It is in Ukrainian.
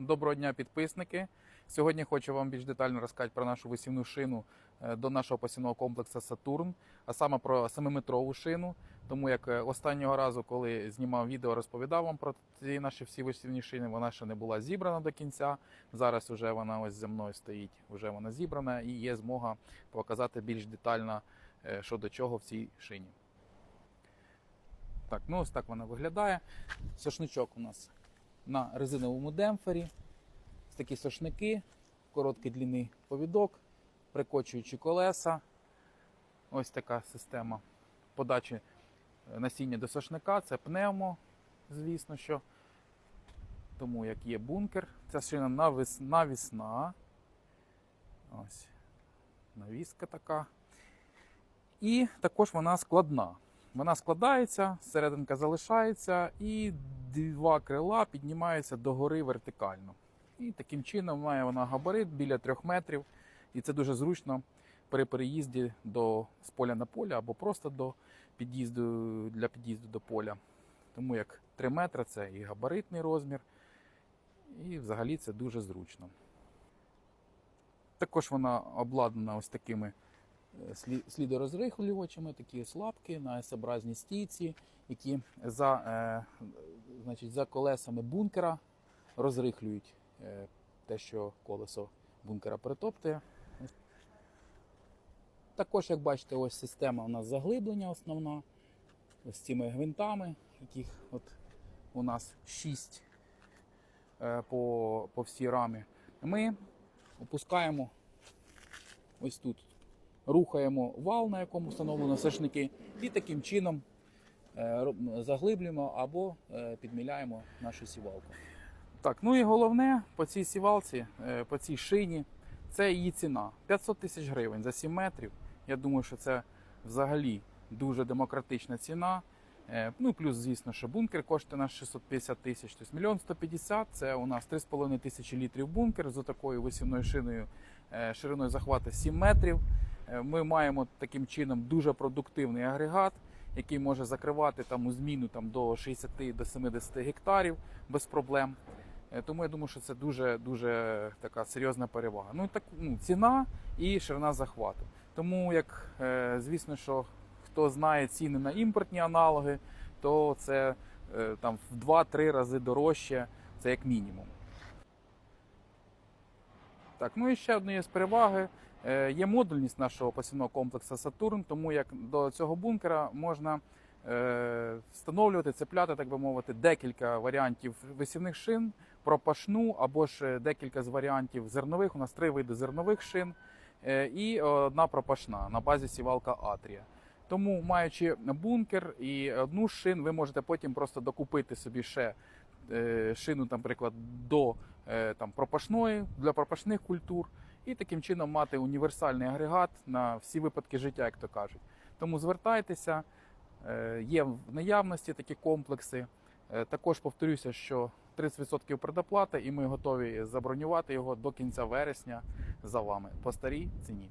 Доброго дня, підписники. Сьогодні хочу вам більш детально розказати про нашу висівну шину е, до нашого посівного комплексу Сатурн, а саме про 7-метрову шину. Тому як е, останнього разу, коли знімав відео, розповідав вам про ці наші всі висівні шини, вона ще не була зібрана до кінця. Зараз вже вона ось зі мною стоїть, вже вона зібрана і є змога показати більш детально, е, що до чого в цій шині. Так, ну ось так вона виглядає. Сошничок у нас на резиновому демпфері. Такі сошники, короткий длинний повідок, прикочуючі колеса. Ось така система подачі е, насіння до сошника. Це пневмо, звісно що. Тому як є бункер, ця шина навіс, навісна. Ось. Навіска така. І також вона складна. Вона складається, серединка залишається, і два крила піднімаються догори вертикально. І таким чином має вона габарит біля трьох метрів. І це дуже зручно при переїзді до, з поля на поле або просто до під'їзду для під'їзду до поля. Тому як 3 метри це і габаритний розмір, і взагалі це дуже зручно. Також вона обладнана ось такими е, слідорозрихлювачами, такі ось лапки на S-образній стійці, які за, е, значить, за колесами бункера розрихлюють е, те, що колесо бункера притоптує. Також, як бачите, ось система у нас заглиблення основна. Ось цими гвинтами, яких от у нас 6 е, по, по всій рамі. Ми опускаємо ось тут. Рухаємо вал, на якому встановлено сошники, і таким чином заглиблюємо або е, підміляємо нашу сівалку. Так, ну і головне по цій сівалці, е, по цій шині, це її ціна. 500 тисяч гривень за 7 метрів. Я думаю, що це взагалі дуже демократична ціна. Е, Ну, плюс, звісно, що бункер коштує на 650 тисяч. Тобто мільйон 150 це у нас 3,5 тисячі літрів бункер з такою висівною шиною е, шириною захвату 7 метрів. Е, Ми маємо таким чином дуже продуктивний агрегат, який може закривати там у зміну там, до 60 до 70 гектарів без проблем. Е, Тому я думаю, що це дуже дуже така серйозна перевага. Ну так ну, ціна і ширина захвату. Тому як е, звісно, що хто знає ціни на імпортні аналоги, то це е, там в 2-3 рази дорожче, це як мінімум. Так, ну і ще однією з переваги е, є модульність нашого посівного комплексу Сатурн, тому як до цього бункера можна е, встановлювати, цепляти, так би мовити, декілька варіантів висівних шин, пропашну або ж декілька з варіантів зернових. У нас три види зернових шин е, і одна пропашна на базі сівалка Атрія. Тому, маючи бункер і одну з шин, ви можете потім просто докупити собі ще е, шину, наприклад, до е, пропашної для пропашних культур, і таким чином мати універсальний агрегат на всі випадки життя, як то кажуть. Тому звертайтеся, е, є в наявності такі комплекси. Е, Також повторюся, що 30% предоплата, і ми готові забронювати його до кінця вересня за вами по старій ціні.